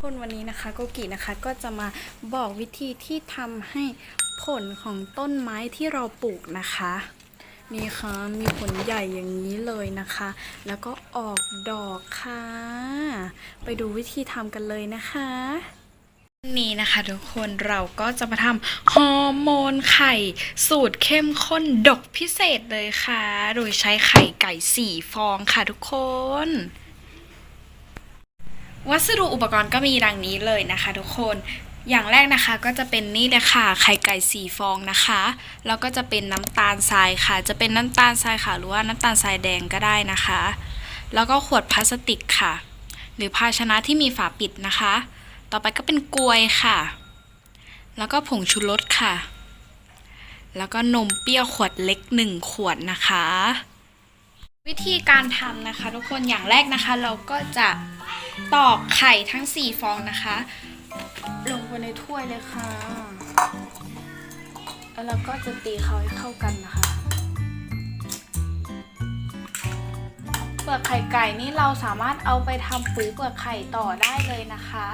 คนวันนี้นะคะโกกินะคะก็จะมาบอกวิธีที่ทำให้ผลของต้นไม้ที่เราปลูกนะคะนี่ค่ะมีผลใหญ่อย่างนี้เลยนะคะ แล้วก็ออกดอกค่ะ ไปดูวิธีทำกันเลยนะคะันนี้นะคะทุกคนเราก็จะมาทำฮอร์โมนไข่ สูตรเข้มข้นดกพิเศษเลยค่ะ โดยใช้ไข่ไก่สี่ฟองค่ะทุกคน วัสดุอุปกรณ์ก็มีดังนี้เลยนะคะทุกคน อย่างแรกนะคะก็จะเป็นนี่เลยค่ะไข่ไก่สี่ฟองนะคะ แล้วก็จะเป็นน้ำตาลทรายค่ะ จะเป็นน้ำตาลทรายขาวหรือว่าน้ำตาลทรายแดงก็ได้นะคะ แล้วก็ขวดพลาสติกค่ะ หรือภาชนะที่มีฝาปิดนะคะ ต่อไปก็เป็นกลวยค่ะ แล้วก็ผงชูรสค่ะ แล้วก็นมเปรี้ยวขวดเล็กหนึ่งขวดนะคะ วิธีการทำนะคะ ทุกคนอย่างแรกนะคะ เราก็จะตอกไข่ทั้ง 4 ฟองนะคะ ลงไปในถ้วยเลยค่ะ แล้วเราก็จะตีเขาให้เข้ากันนะคะเปลือกไข่ไก่นี่เราสามารถเอาไปทำปุ๋ยเปลือกไข่ต่อได้เลยนะคะ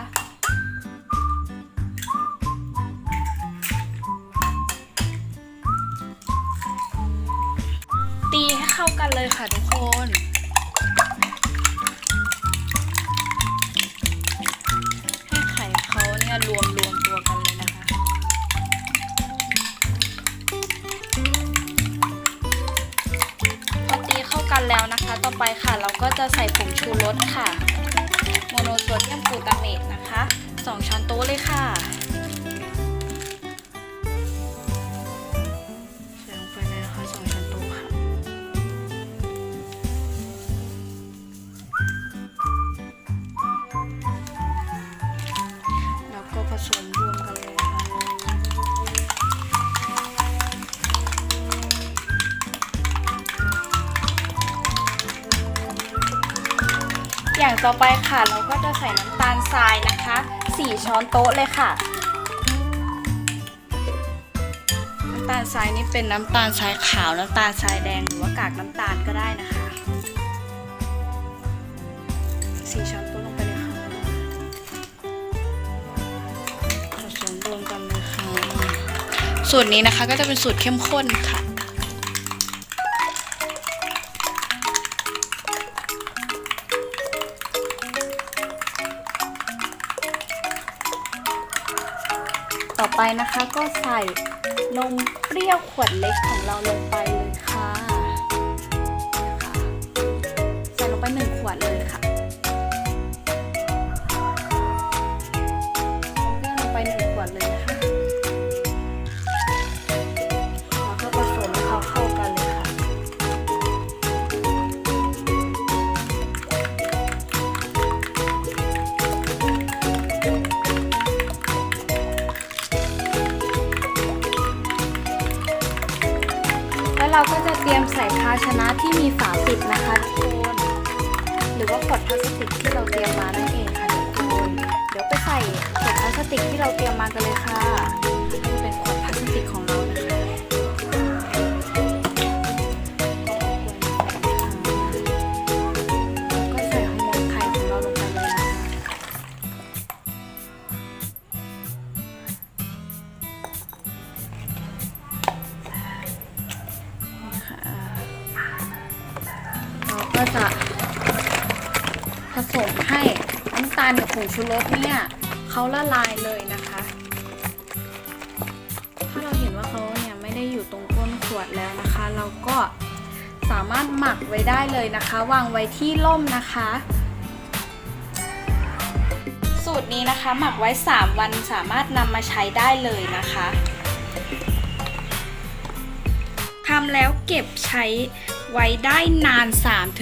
เข้ากันเลยค่ะทุกคนให้ไข่เขาเนี่ยรวมรวมตัวกันเลยนะคะ พอตีเข้ากันแล้วนะคะ ต่อไปค่ะเราก็จะใส่ผงชูรสค่ะ โมโนโซเดียมกลูตาเมตนะคะ สมรวมกันเลยค่ะอย่างต่อไปค่ะเราก็จะใส่น้ำตาลทรายนะคะ 4 ช้อนโต๊ะเลยค่ะ น้ำตาลทรายนี่เป็นน้ำตาลทรายขาวน้ำตาลทรายแดงหรือว่ากากน้ำตาลก็ได้นะคะ 4 ช้อน สูตรนี้นะคะก็จะเป็นสูตรเข้มข้นค่ะ ต่อไปนะคะก็ใส่นมเปรี้ยวขวดเล็กของเราลงไปเลยค่ะ ใส่ลงไปหนึ่งขวดเลยค่ะ เราก็จะเตรียมใส่ภาชนะที่มีฝาปิดนะคะทุกคนหรือว่าขวดพลาสติกที่เราเตรียมมานั่นเองค่ะทุกคนเดี๋ยวไปใส่ขวดพลาสติกที่เราเตรียมมากันเลยค่ะ จะผสมให้น้ำตาลกับผงชูรสเนี่ยเขาละลายเลยนะคะ ถ้าเราเห็นว่าเขาเนี่ยไม่ได้อยู่ตรงก้นขวดแล้วนะคะ เราก็สามารถหมักไว้ได้เลยนะคะ วางไว้ที่ร่มนะคะ สูตรนี้นะคะหมักไว้ 3 วันสามารถนำมาใช้ได้เลยนะคะทำแล้วเก็บใช้ไว้ได้นาน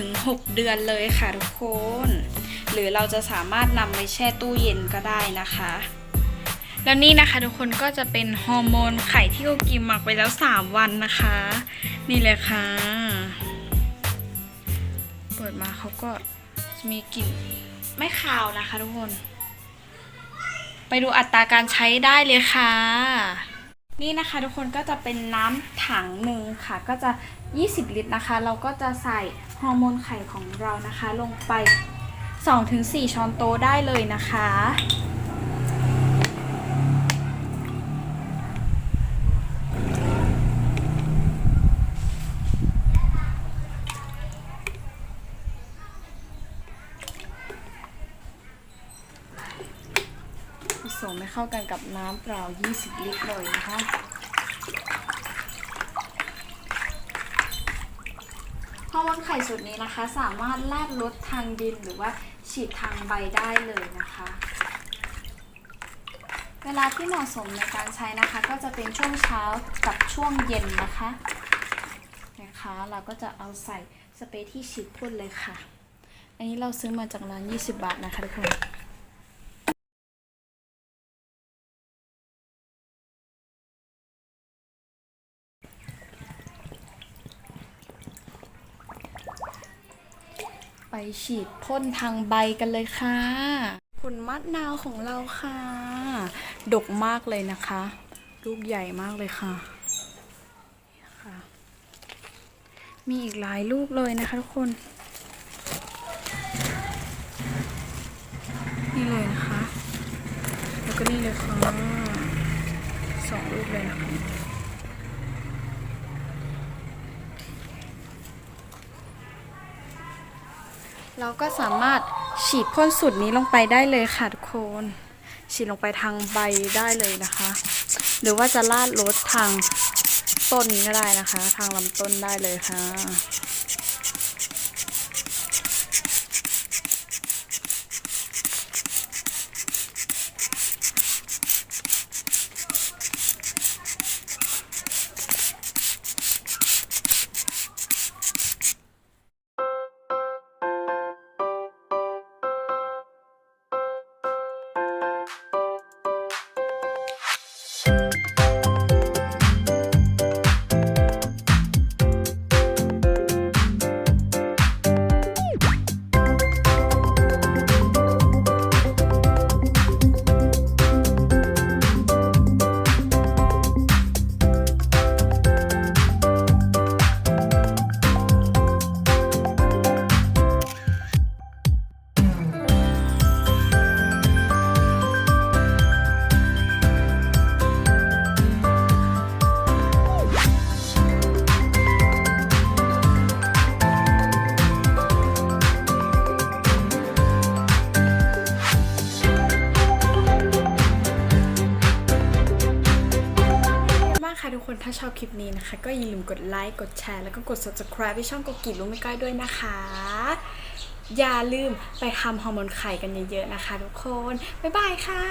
3-6 เดือนเลยค่ะทุกคน หรือเราจะสามารถนำไปแช่ตู้เย็นก็ได้นะคะ แล้วนี่นะคะทุกคนก็จะเป็นฮอร์โมนไข่ที่เรากินหมักไปแล้ว 3 วันนะคะ นี่เลยค่ะ เปิดมาเขาก็จะมีกลิ่นไม่คาวนะคะทุกคน ไปดูอัตราการใช้ได้เลยค่ะ นี่นะคะทุกคนก็จะเป็นน้ำถังหนึ่งค่ะ ก็จะ 20 ลิตรนะคะ เราก็จะใส่ฮอร์โมนไข่ของเรานะคะ ลงไป 2-4 ช้อนโต๊ะได้เลยนะคะ เข้ากันกับน้ำเปล่า 20 ลิตรเลยนะคะฮอร์โมนไข่สูตรนี้นะคะ สามารถแลดลดทางดินหรือว่าฉีดทางใบได้เลยนะคะ เวลาที่เหมาะสมในการใช้นะคะ ก็จะเป็นช่วงเช้ากับช่วงเย็นนะคะนะคะเราก็จะเอาใส่สเปรย์ที่ฉีดพ่นเลยค่ะ อันนี้เราซื้อมาจากร้าน 20 บาทนะคะทุกคน ไปฉีดพ่นทางใบกันเลยค่ะ ผลมะนาวของเราค่ะ ดกมากเลยนะคะ ลูกใหญ่มากเลยค่ะค่ะมีอีกหลายลูกเลยนะคะทุกคน นี่เลยนะคะ แล้วก็นี่เลยค่ะสองลูกเลยนะคะ เราก็สามารถฉีดพ่นสูตรนี้ลงไปได้เลยค่ะทุกคน ฉีดลงไปทางใบได้เลยนะคะ หรือว่าจะลาดรดทางต้นก็ได้นะคะ ทางลำต้นได้เลยค่ะ ค่ะทุกคนถ้าชอบคลิปนี้นะคะ ก็อย่าลืมกดไลค์กดแชร์แล้วก็กด subscribe ที่ช่องกกิลุงไม่ก้อยด้วยนะคะ อย่าลืมไปทำฮอร์โมนไข่กันเยอะๆนะคะ ทุกคน บ๊ายบายค่ะ